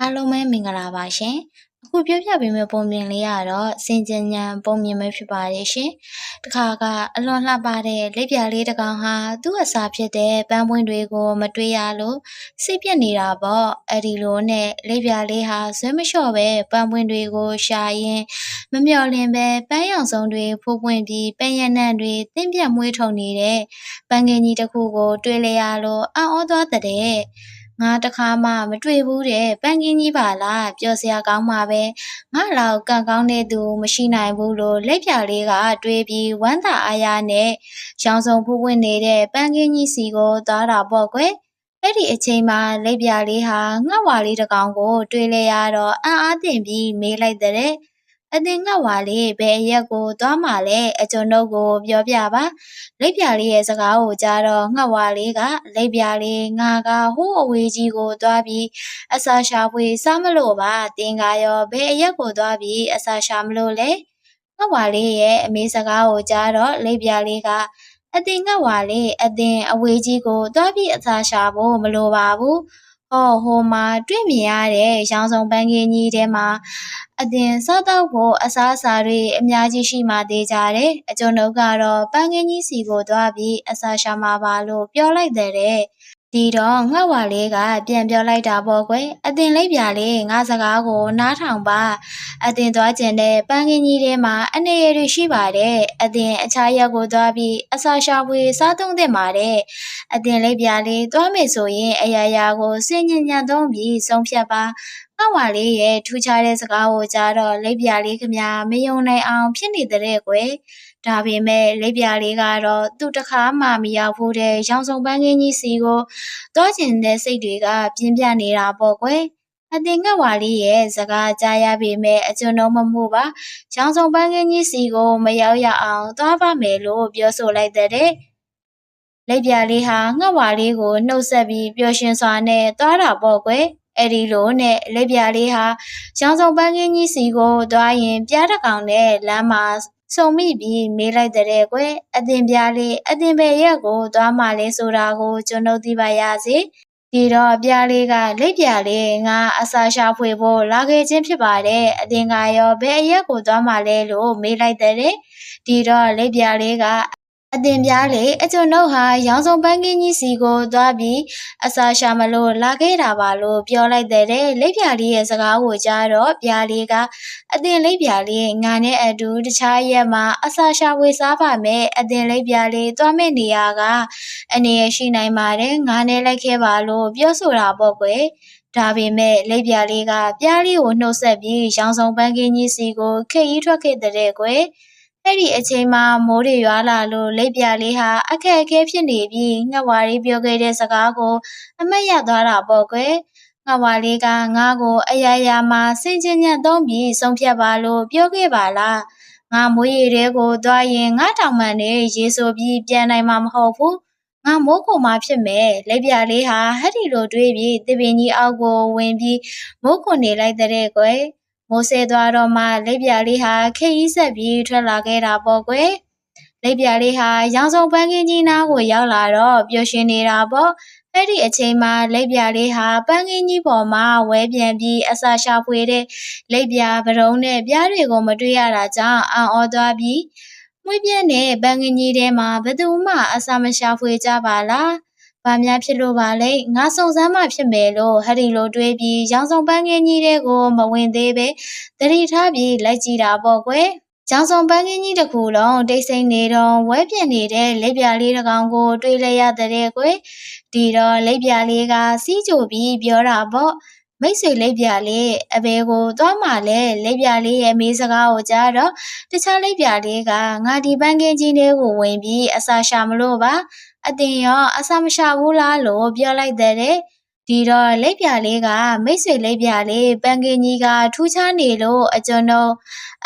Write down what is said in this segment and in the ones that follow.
အားလုံးပဲမင်္ဂလာပါရှင်။အခုပြောပြပေးမယ့်ပုံပြင်လေးကတော့စင်ကြင်ညာပုံပြင်ပဲဖြစ်ပါတယ်ရှင်။တစ်ခါကအလွန်လှပတဲ့လက်ပြလေးတစ်ကောင်ဟာသူ့အစာဖြစ်တဲ့ပန်းပွင့်တွေကိုမတွေ့ရလို့စိတ်ပြက်နေတာပေါ့။အဲ့ဒီလိုနဲ့လက်ပြလေးဟာဇွဲမလျှော့ပဲပန်းပွင့်တွေကိုရှာရင်းမမျှော်လင့်ပဲပန်းရောင်စုံတွေဖိုးပွင့်ပြီးပန်းရနံ့တွေတင်းပြတ်မွေးထုံနေတဲ့ပန်းကင်ကြီးတစ်ခုကို တွေ့လျရလို့အံ့ဩသွားတဲ့ ငါတခါမှမတွေ့ဘူးတဲ့ပန်းကင်းကြီးပါလားပျော်စရာကောင်းပါပဲငါလောက်ကံကောင်းတဲ့သူမရှိနိုင်ဘူးလို့လက်ပြလေးကတွေးပြီးဝမ်းသာအားရနဲ့ရောင်စုံဖူးပွင့်နေတဲ့ပန်းကင်းကြီးစီကိုသွားတာပေါ့ကွယ်အဲ့ဒီအချိန်မှာလက်ပြလေးဟာငှက်ဝါလေးတစ်ကောင်ကို တွေ့လဲရတော့အံ့အားသင့်ပြီးမေးလိုက်တဲ့ အတင်ငှက်ဝါလေးဘယ်အရက်ကိုသွားမှလဲအကျွန်ုပ်ကိုပြောပြပါလိပ်ပြာလေးရဲ့စကားကိုကြားတော့ငှက်ဝါလေးကလိပ်ပြာလေးငါကဟိုးအဝေးကြီးကိုသွားပြီးအစာရှာဖွေစားမလို့ပါတင်ကားရောဘယ်အရက်ကိုသွားပြီးအစာရှာမလို့လဲငှက်ဝါလေးရဲ့အမေစကားကိုကြားတော့လိပ်ပြာလေးကအတင်ငှက်ဝါလေးအတင်အဝေးကြီးကိုသွားပြီးအစာရှာဖို့မလိုပါဘူး ဟောဟိုမှာတွေ့မြင်ရတဲ့ရောင်စုံပန်းကင်းကြီးထဲမှာအတင်စားတော့ဖို့အစားအစာတွေအများကြီးရှိမှသေးကြတယ်။အကျွန်ုပ်ကတော့ပန်းကင်းကြီးစီကိုသွားပြီးအစာရှာမှာပါလို့ပြောလိုက်တဲ့ ဒီတော့ငှက်ဝါလေးကပြန်ပြောလိုက်တာပေါ့ကွယ်အတင်လေးပြလေးငါစကားကိုနားထောင်ပါအတင်သွားကျင်တဲ့ပန်းကင်းကြီးထဲမှာအနေရတွေရှိပါတယ်အတင်အခြားရက်ကိုသွားပြီးအစာရှာဖွေစားသုံးသင့်ပါတယ်အတင်လေးပြလေးသွားမယ်ဆိုရင်အရာရာကိုစင်ញံ့ညံ့သုံးပြီးဆုံးဖြတ်ပါ ငှက်ဝါလေးရဲ့ထူးခြားတဲ့စကားကိုကြားတော့လေးပြလေးခမမယုံနိုင်အောင်ဖြစ်နေတဲ့ကွယ်ဒါပေမဲ့လိပ်ပြလေးကတော့သူ့တခါမှမရောက်ဘူးတဲ့ရောင်စုံပန်းကင်းကြီးစီကိုသွားကျင်တဲ့စိတ်တွေကပြင်းပြနေတာပေါ့ကွယ်အတင်ငှက်ဝါလေးရဲ့စကားကြားရပေမဲ့အကျွန်ုံမမှုပါရောင်စုံပန်းကင်းကြီးစီကိုမရောက်ရအောင်သွားပါမယ်လို့ပြောဆိုလိုက်တဲ့လက်ပြလေးဟာငှက်ဝါလေးကိုနှုတ်ဆက်ပြီးပျော်ရွှင်စွာနဲ့သွားတာပေါ့ကွယ် အဲ့ဒီလိုနဲ့လက်ပြလေးဟာရောင်စုံပန်းကင်းကြီးစီကိုသွားရင်ပြားတကောင်နဲ့လမ်းမှာစုံမိပြီးမေးလိုက်တဲ့ကွယ်အတင်ပြားလေးအတင်ပဲရက်ကိုသွားမှလဲဆိုတာကိုကျွန်ုပ်သိပါရစေဒီတော့ပြားလေးကလက်ပြားလေးငါအစာရှာဖွေဖို့လာခဲ့ခြင်းဖြစ်ပါတယ်အတင်ကရောဘယ်အရက်ကိုသွားမှလဲလို့မေးလိုက်တဲ့ဒီတော့လက်ပြားလေးက အတင်ပြားလေအကျွန်ုပ်ဟာရောင်စုံပန်းကင်းကြီးစီကိုသွားပြီးအစာရှာမလို့လာခဲ့တာပါလို့ပြောလိုက်တဲ့လိပ်ပြာလေးရဲ့စကားကိုကြားတော့ပြာလေးကအတင်လိပ်ပြာလေးငါနဲ့အတူတခြားရက်မှာအစာရှာဝေစားပါမယ်အတင်လိပ်ပြာလေးသွားမယ့်နေရာကအနေရရှိနိုင်ပါတယ်ငါနဲ့လိုက်ခဲ့ပါလို့ပြောဆိုတာပေါ့ကွယ်ဒါပေမဲ့လိပ်ပြာလေးကပြားလေးကိုနှုတ်ဆက်ပြီးရောင်စုံပန်းကင်းကြီးစီကိုခေတ်ကြီးထွက်ခဲ့တဲ့ကွယ် အဲ့ဒီအချိန်မှာမိုးတွေရွာလာလို့လက်ပြလေးဟာအခက်အခဲဖြစ်နေပြီးငှက်ဝါလေးပြောခဲ့တဲ့စကားကို အမတ်ရသွားတာပေါ့ကွယ်ငှက်ဝါလေးကငါ့ကိုအရာရာမှာစင်ချင်းညံ့သုံးပြီးဆုံးဖြတ်ပါလို့ပြောခဲ့ပါလားငါမွေးရည်တွေကိုသွားရင်ငါတောင်မှန်နေရေဆိုပြီးပြန်နိုင်မှာမဟုတ်ဘူးငါမိုးခုံမဖြစ်မယ်လက်ပြလေးဟာဟဲ့ဒီလိုတွေးပြီးတပင်ကြီးအောက်ကိုဝင်ပြီးမိုးခုံနေလိုက်တဲ့ကွယ် မိုးဆဲသွားတော့မှလက်ပြလေးဟာခေကြီးဆက်ပြီးထွက်လာခဲ့တာပေါ့ကွယ်လက်ပြလေးဟာရောင်စုံပန်းကင်းကြီးနားကိုရောက်လာတော့ပျော်ရွှင်နေတာပေါ့အဲ့ဒီအချိန်မှာလက်ပြလေးဟာပန်းကင်းကြီးပေါ်မှာဝဲပြန်ပြီးအစာရှာဖွေတဲ့လက်ပြပရုံးနဲ့ပြားတွေကိုမတွေ့ရတာကြောင့်အံ့ဩသွားပြီးမွေးပြင်းတဲ့ပန်းကင်းကြီးထဲမှာဘယ်သူမှအစာမရှာဖွေကြပါလား ဘာများဖြစ်လို့ပါလဲငါစုံစမ်းမှဖြစ်မယ်လို့ဟရီလိုတွေးပြီးရောင်စုံပန်းကင်းကြီးတွေကိုမဝင်သေးပဲတတိထားပြီးလိုက်ကြည့်တာပေါ့ကွယ်ကျောင်းဆောင်ပန်းကင်းကြီးတစ်ခုလုံးတိတ်ဆိတ်နေတော့ဝဲပြင်းနေတဲ့လက်ပြလေးတစ်ကောင်ကို တွေးလိုက်ရတဲ့ကွယ်ဒီတော့လက်ပြလေးကစီးကြိုပြီးပြောတာပေါ့မိတ်ဆွေလက်ပြလေးအဘဲကိုသွားမှလဲလက်ပြလေးရဲ့မေးစကားကိုကြားတော့တခြားလက်ပြလေးကငါဒီပန်းကင်းကြီးလေးကိုဝင်ပြီးအစာရှာမလို့ပါ အတင်ရောအစာမရှာဘူးလားလို့ပြောလိုက်တဲ့ဒီတော့လက်ပြလေးကမိတ်ဆွေလက်ပြလေးပန်းကင်းကြီးကထူးခြားနေလို့အကျွန်တော်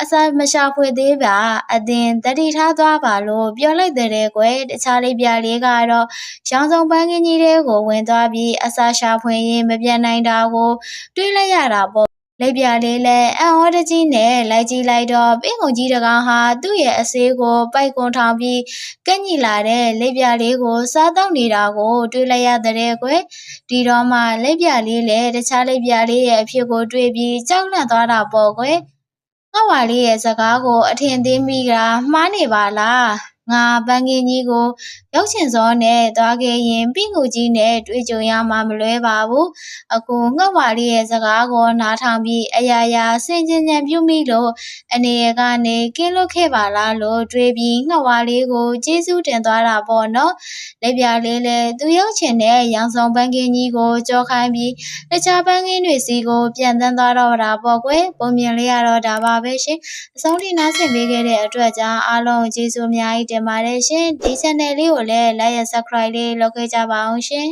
အစာမရှာဖွေသေးပါအတင်တတိထားသွားပါလို့ပြောလိုက်တဲ့ကွယ်တခြားလက်ပြလေးကတော့ရောင်စုံပန်းကင်းကြီးတွေကိုဝင်သွားပြီးအစာရှာဖွေရင်မပြန်နိုင်တာကိုတွေးလိုက်ရတာပေါ့ လက်ပြလေးလဲအံ့ဩတကြီးနဲ့လိုက်ကြည့်လိုက်တော့ပင်ကုန်ကြီးတကောင်ဟာသူ့ရဲ့အဆေးကိုပိုက်ကွန်ထောင်ပြီးကန့်ညီလာတဲ့လက်ပြလေးကိုစားတော့နေတာကိုတွေ့လိုက်ရတဲ့ကွယ်ဒီတော့မှလက်ပြလေးလဲတခြားလက်ပြလေးရဲ့အဖြစ်ကိုတွေ့ပြီးကြောက်လန့်သွားတာပေါ့ကွယ်ငါ့ဝါလေးရဲ့စကားကိုအထင်သေးမိကမှားနေပါလား ငါပန်းကင်းကြီးကိုရောက်ချင်စောနဲ့သွားခဲ့ရင်ပင့်ကူကြီးနဲ့တွေ့ကြုံရမှာမလွဲပါဘူးအခုငှက်ဝါလေးရဲ့စကားကိုနားထောင်ပြီးအရာရာစင်ကြင်ကြံပြုမိလို့အနေရကနေကင်းလွတ်ခဲ့ပါလားလို့တွေးပြီးငှက်ဝါလေးကိုကျေးဇူးတင်သွားတာပေါ့နော်လက်ပြလေးလည်းသူရောက်ချင်တဲ့ရောင်စုံပန်းကင်းကြီးကိုကြောခိုင်းပြီးတခြားပန်းကင်းတွေစီကိုပြန်တန်းသွားတော့တာပေါ့ကွယ်ပုံမြင်လေးရတော့ဒါပါပဲရှင်အဆုံးထိနားဆင်ပေးခဲ့တဲ့အတွက်ကြောင့်အားလုံးကျေးဇူးအများကြီးတင်ပါတယ်ရှင်ဒီ channel လေးကိုလည်း like ရ subscribe လေးလုပ်ခဲ့ကြပါအောင်ရှင်